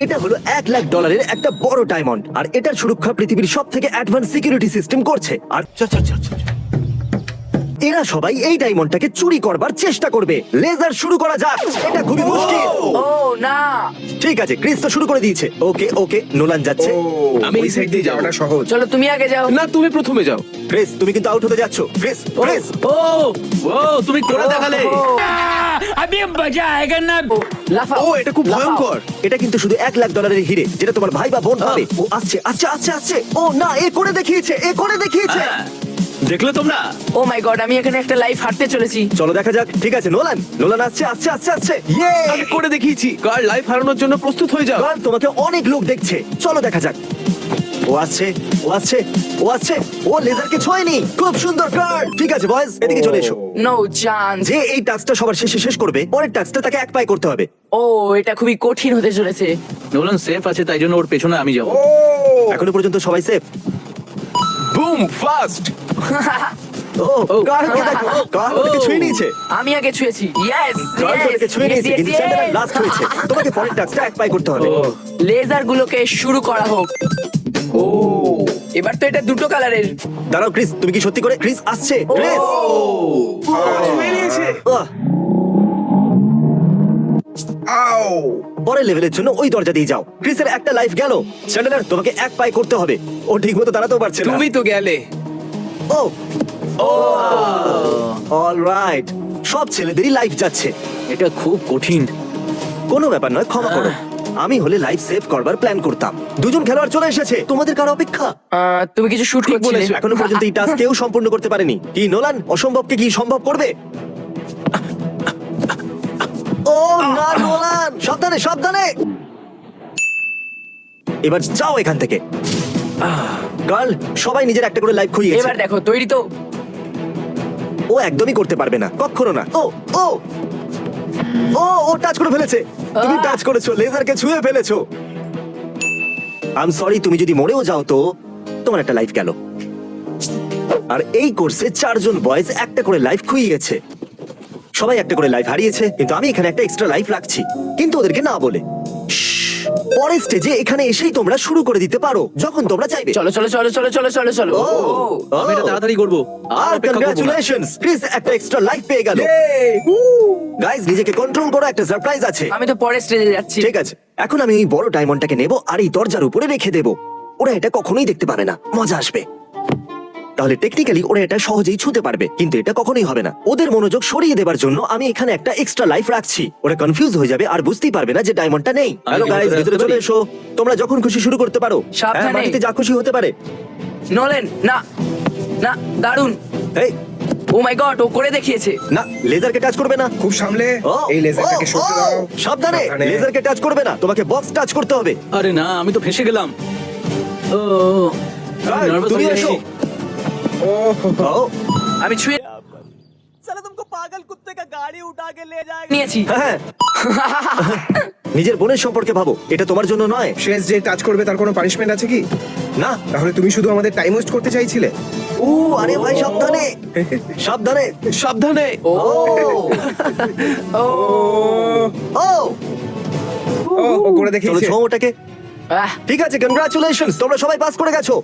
এটা হলো এক লাখ ডলারের একটা বড় ডায়মন্ড আর এটার সুরক্ষা পৃথিবীর সব থেকে অ্যাডভান্স সিকিউরিটি সিস্টেম করছে। আর এরা সবাই এই ডায়মন্ডটাকে চুরি করবার চেষ্টা করবে। লেজার শুরু করা যাক। এটা খুবই মুশকিল। ও না। ঠিক আছে ক্রিস তো শুরু করে দিয়েছে। ওকে ওকে নোলান যাচ্ছে। oh, আমি এই সাইড দিয়ে যাওয়াটা সহজ। চলো তুমি আগে যাও। না তুমি প্রথমে যাও। ক্রিস তুমি কিন্তু আউট হতে যাচ্ছ। Chris oh, Chris. oh, ও ও তুমি করে দেখালে। আমি মজা আয়েগা না। লাফা ও এটা খুব ভয়ঙ্কর। এটা কিন্তু শুধু এক লাখ ডলারের হিরে যেটা তোমার ভাই বা বোন ah. পাবে। ও আসছে আচ্ছা আচ্ছা আচ্ছা ও না এ করে দেখিয়েছে এ করে দেখিয়েছে। দেখলে তোমরা? ও মাই গড আমি এখানে একটা লাইফ হাঁটতে চলেছি। চলো দেখা যাক। ঠিক আছে নোলান। নোলান আসছে আসছে আসছে আসছে। ইয়ে আমি করে দেখিয়েছি। কার লাইফ হারানোর জন্য প্রস্তুত হয়ে যাও। কারণ তোমাকে অনেক লোক দেখছে। চলো দেখা যাক। ও আসছে ও আসছে ও আসছে। ও লেজারকে ছোঁয়নি। খুব সুন্দর কার্ড ঠিক আছে বয়েজ এদিকে চলে এসো। নো চান্স যে এই টাস্কটা সবার শেষে শেষ করবে পরের টাস্কটা তাকে এক পায়ে করতে হবে। ও এটা খুবই কঠিন হতে চলেছে। নোলান সেফ আছে তাই জন্য ওর পেছনে আমি যাব। এখনও পর্যন্ত সবাই সেফ বুম ফাস্ট ও কার্ডকে দেখো কার্ড ওটাকে ছুঁয়ে নিয়েছে। আমি আগে ছুঁয়েছি। ইয়েস কার্ড ওটাকে ছুঁয়ে নিয়েছে কিন্তু চ্যান্ডেলার লাস্ট হয়েছে। তোমাকে পরের টাস্কটা এক পায়ে করতে হবে। লেজার গুলোকে শুরু করা হোক। ও এবার তো এটা দুটো কালারের দাঁড়াও ক্রিস তুমি কি সত্যি করে? ক্রিস আসছে ক্রিস আহ, আও। পরের লেভেলের জন্য ওই দরজা দিয়ে যাও। ক্রিসের একটা লাইফ গেল। চ্যান্ডেলার তোমাকে এক পায়ে করতে হবে। ও ঠিক মতো দাঁড়াতেও পারছে না। তুমি তো গেলে। ও অল রাইট সব ছেলেদেরই লাইফ যাচ্ছে। এটা খুব কঠিন। কোনো ব্যাপার নয় ক্ষমা করো। আমি হলে লাইফ সেভ করবার প্ল্যান করতাম। দুজন খেলোয়াড় চলে এসেছে। তোমাদের কারও অপেক্ষা? আহ, তুমি কিছু শুট বলেছ। এখনও পর্যন্ত এই টাস্ক কেউ সম্পূর্ণ করতে পারেনি। কি নোলান অসম্ভবকে কি সম্ভব করবে? ও না নোলান! সাবধানে সাবধানে! এবার যাও এখান থেকে। গার্ল সবাই নিজের একটা করে লাইফ খুইয়েছে। এবার দেখো তৈরি তো। ও একদমই করতে পারবে না কখনো না। ও ও ও ও টাচ করে ফেলেছে। তুমি টাচ করেছ লেজারকে ছুঁয়ে ফেলেছো। আম সরি তুমি যদি মরেও যাও তো তোমার একটা লাইফ গেল। আর এই কোর্সে চারজন বয়েজ একটা করে লাইফ খুইয়েছে। সবাই একটা করে লাইফ হারিয়েছে কিন্তু আমি এখানে একটা এক্সট্রা লাইফ রাখছি। কিন্তু ওদেরকে না বলে। শ্শ্, পরের স্টেজে এখানে এসেই তোমরা শুরু করে দিতে পারো যখন তোমরা চাইবে। চলো চলো চলো চলো চলো চলো চলো। ও, আমি এটা তাড়াতাড়ি করব। আর। কংগ্রাচুলেশনস ক্রিস একটা এক্সট্রা লাইফ পেয়ে গেল। গাইস নিজেকে কন্ট্রোল করো একটা সারপ্রাইজ আছে। আমি তো পরের স্টেজে যাচ্ছি। ঠিক আছে এখন আমি এই বড় ডায়মন্ডটাকে নেব আর এই দরজার উপরে রেখে দেব। ওরা এটা কখনোই দেখতে পাবে না মজা আসবে। তাহলে টেকনিক্যালি ওরা এটা সহজেই ছুঁতে পারবে কিন্তু এটা কখনোই হবে না। ওদের মনোযোগ সরিয়ে দেবার জন্য আমি এখানে একটা এক্সট্রা লাইফ রাখছি। ওরা কনফিউজ হয়ে যাবে আর বুঝতেই পারবে না যে ডায়মন্ডটা নেই। হ্যালো গাইস ভিতরে চলে এসো। তোমরা যখন খুশি শুরু করতে পারো। সাবধানে। হ্যাঁ, মাটিতে যা খুশি হতে পারে। নলেন না না দারুণ এই। ও মাই গড ও করে দেখিয়েছে। না লেজারকে টাচ করবে না। খুব সামলে ও, এই লেজারটাকে ও, সরতে ও, দাও। সাবধানে লেজারকে টাচ করবে না। তোমাকে বক্স টাচ করতে হবে। আরে না আমি তো ফেসে গেলাম। ও তুমি হয়ে এসো। ও ও আমি ছুঁয়ে নিয়েছি। হ্যাঁ নিজের বোনের সম্পর্কে ভাবো এটা তোমার জন্য নয়। শেষ যে টাচ করবে তার কোনো পানিশমেন্ট আছে কি? না। তাহলে তুমি শুধু আমাদের টাইম ওয়েস্ট করতে চাইছিলে? ও আরে ভাই সাবধানে। সাবধানে। সাবধানে। ও। ও। ও। ও। ও করে চলো দেখিয়েছে ছো ওটাকে। আহ। ঠিক আছে কংগ্রাচুলেশনস তোমরা সবাই পাস করে গেছো।